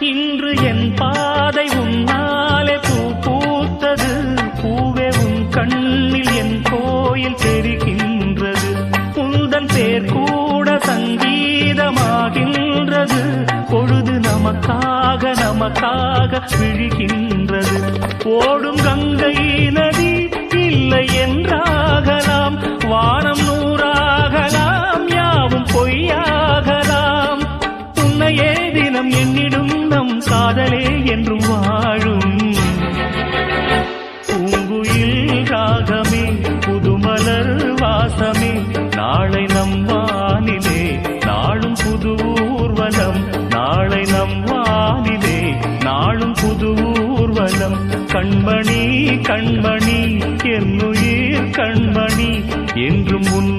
இன்று என் பாதை உன்னாலே பூ பூத்தது. பூவே உன் கண்ணில் என் கோயில் தெரிகின்றது. உந்தன் பேர் கூட சங்கீதமாகின்றது. பொழுது நமக்காக நமக்காக விழிகின்றது. ஓடும் நம் காதலே என்றும் வாழும். பூங்குயில் ராகமே புதுமலர் வாசமே நாளை நம் வானிலே நாளும் புது ஊர்வலம். நாளை நம் வானிலே நாளும் புது ஊர்வலம். கண்மணி கண்மணி என்னுயிர் கண்மணி என்றும் உன்